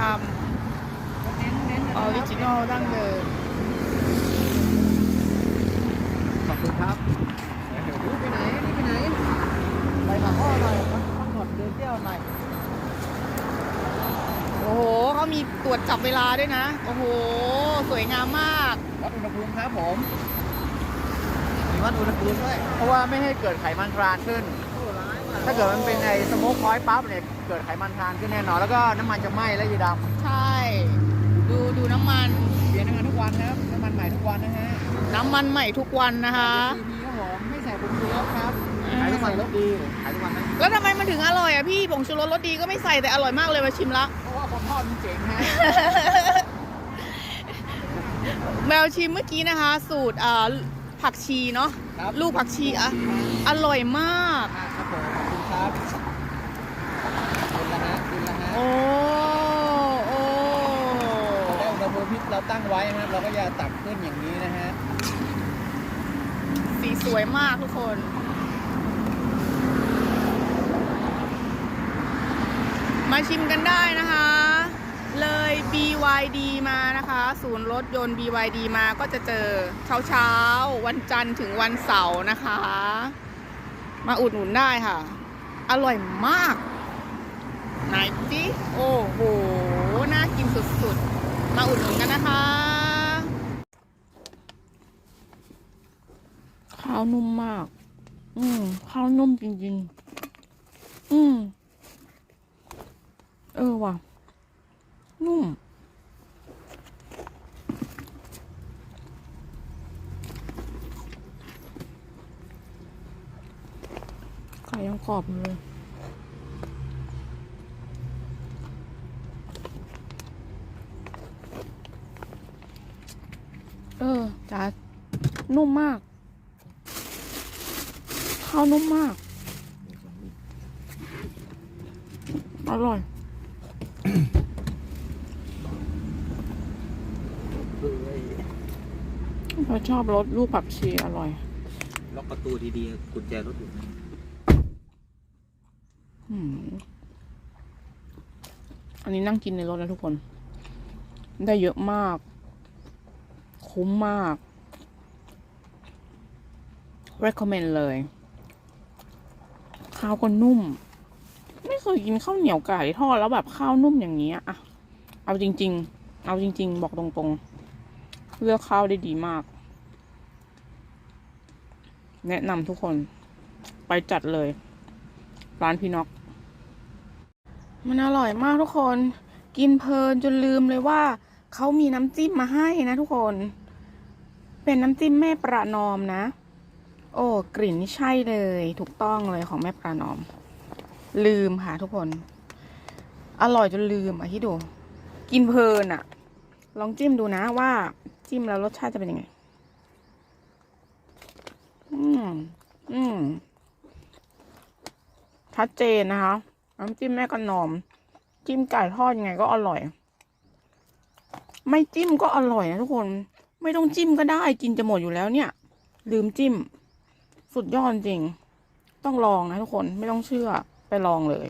ดำออริจินอลดั้งเดิมขอบคุณครับเดี๋ยวดูไปไหนนี่ไปไหนไปหาพ่อหน่อยพักผ่อนเดินเที่ยวหน่อยโอ้โหเขามีตรวจจับเวลาด้วยนะ โอ้โห สวยงามมากวัดอุณหภูมิครับผมมีวัดอุณหภูมิด้วยเพราะว่าไม่ให้เกิดไขมันทรานขึ้น ถ้าเกิดมันเป็นไอ้สโมกพอยต์ปั๊บเนี่ยเกิดไขมันทรานขึ้นแน่นอน แล้วก็น้ำมันจะไหม้และยีดำใช่ ดูดูน้ำมันเปลี่ยนน้ำมันทุกวันนะครับน้ำมันใหม่ทุกวันนะฮะน้ำมันใหม่ทุกวันนะคะทีพีครับผมไม่ใส่ผงชูรสครับอืมขายทุกวันรสดีขายทุกวันนะแล้วทำไมมันถึงอร่อยอะพี่ผงชูรสรสดีก็ไม่ใส่แต่อร่อยมากเลยมาชิมละ เพราะว่าคนทอดมันเจ๋งฮะแมวชิมเมื่อกี้นะคะ สูตรอ่าผักชีเนาะครับลูกผักชีอะอร่อยมากครับผมขอบ คุณครับกินแล้วฮะกินแล้วฮะโอ้โอ้ได้อุณหภูมิที่เราตั้งไว้นะครับเราก็จะตักขึ้นอย่างนี้นะฮะสีสวยมากทุกคนมาชิมกันได้นะคะ เลย BYD มานะคะ ศูนย์รถยนต์ BYD มาก็จะเจอเช้าเช้าๆวันจันทร์ถึงวันเสาร์นะคะ มาอุดหนุนได้ค่ะ อร่อยมากไหนจิโอ้โห น่ากินสุดๆ มาอุดหนุนกันนะคะ ข้าวนุ่มมาก อืม ข้าวนุ่มจริงๆ อืม เออว่ะ นุ่ม ไข่ยังก รอบอยู่เลยเออจ้านุ่มมาก ข้าวนุ่มมาก อร่อยเราชอบรสลูกผักชีอร่อย ล็อกประตูดีๆกุญแจรถอยู่อืม อันนี้นั่งกินในรถนะทุกคน ได้เยอะมาก คุ้มมาก recommend เลย ข้าวก็นุ่ม ไม่เคยกินข้าวเหนียวไก่ทอดแล้วแบบข้าวนุ่มอย่างนี้อะเอาจริง ๆ เอาจริง ๆ บอกตรงๆ เลือกข้าวได้ดีมาก แนะนำทุกคน ไปจัดเลย ร้านพี่น็อกมันอร่อยมากทุกคน กินเพลินจนลืมเลยว่าเขามีน้ำจิ้มมาให้นะทุกคน เป็นน้ำจิ้มแม่ประนอมนะ โอ้กลิ่นนี่ใช่เลย ถูกต้องเลยของแม่ประนอม ลืมค่ะทุกคน อร่อยจนลืมอะที่ดู กินเพลินอะ ลองจิ้มดูนะว่าจิ้มแล้วรสชาติจะเป็นยังไง อืม อืม ชัดเจนนะคะน้ำจิ้มแม่กระนอม จิ้มไก่ทอดยังไงก็อร่อย ไม่จิ้มก็อร่อยนะทุกคน ไม่ต้องจิ้มก็ได้กินจะหมดอยู่แล้วเนี่ย ลืมจิ้ม สุดยอดจริง ต้องลองนะทุกคนไม่ต้องเชื่อไปลองเลย